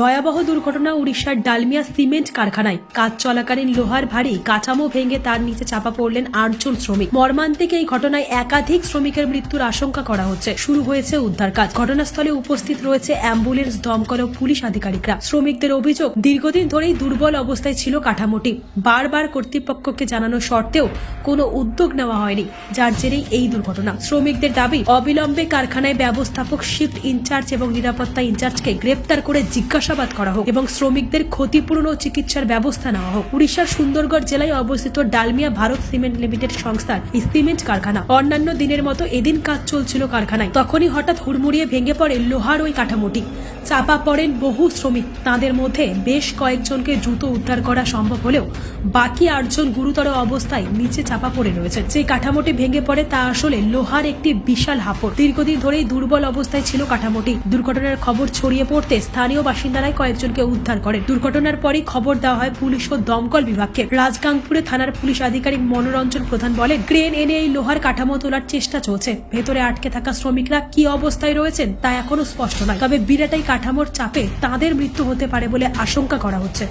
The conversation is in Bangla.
ভয়াবহ দুর্ঘটনা উড়িষ্যার ডালমিয়া সিমেন্ট কারখানায়। কাজ চলাকালীন লোহার ভারী কাঠামো ভেঙে তার নিচে চাপা পড়লেন আটজন শ্রমিক। মর্মান্তিক এই ঘটনায় একাধিক শ্রমিকের মৃত্যুর আশঙ্কা করা হচ্ছে। শুরু হয়েছে উদ্ধার কাজ। ঘটনাস্থলে উপস্থিত রয়েছে অ্যাম্বুলেন্স, দমকল ও পুলিশ আধিকারিকরা। শ্রমিকদের অভিযোগ, দীর্ঘদিন ধরেই দুর্বল অবস্থায় ছিল কাঠামোটি। বারবার কর্তৃপক্ষকে জানানো সত্ত্বেও কোনো উদ্যোগ নেওয়া হয়নি, যার জেরেই এই দুর্ঘটনা। শ্রমিকদের দাবি, অবিলম্বে কারখানায় ব্যবস্থাপক শিফট ইনচার্জ এবং নিরাপত্তা ইনচার্জকে গ্রেপ্তার করে জিজ্ঞাসাবাদ করা হোক এবং শ্রমিকদের ক্ষতিপূরণ ও চিকিৎসার ব্যবস্থা নেওয়া হোক। উড়িষ্যার সুন্দরগড় জেলায় অবস্থিত ডালমিয়া ভারত সিমেন্ট লিমিটেড সংস্থার সিমেন্ট কারখানা। অন্যান্য দিনের মতো এদিন কাজ চলছিল কারখানায়। তখনই হঠাৎ হুড়মুড়িয়ে ভেঙে পড়ে লোহার ওই কাঠামোটি। চাপা পড়েন বহু শ্রমিক। তাদের মধ্যে বেশ কয়েকজনকে দ্রুত উদ্ধার করা সম্ভব হলেও বাকি আটজন গুরুতর অবস্থায় নিচে চাপা পড়ে রয়েছে। যে কাঠামোটি ভেঙে পড়ে তা আসলে লোহার একটি বিশাল হাপড় দীর্ঘদিন ধরেই দুর্বল অবস্থায় ছিল কাঠামোটি। দুর্ঘটনার খবর ছড়িয়ে পড়তে স্থানীয় বাসিন্দারাই কয়েকজনকে উদ্ধার করে। দুর্ঘটনার পরই খবর দেওয়া হয় পুলিশ ও দমকল বিভাগকে। রাজগাংপুরে থানার পুলিশ আধিকারিক মনোরঞ্জন প্রধান বলেন, ক্রেন এনে এই লোহার কাঠামো তোলার চেষ্টা চলছে। ভেতরে আটকে থাকা শ্রমিকরা কি অবস্থায় রয়েছেন তা এখনও স্পষ্ট নয়। তবে বিরাটাই কাঠামোর চাপে তাদের মৃত্যু হতে পারে বলে আশঙ্কা করা হচ্ছে।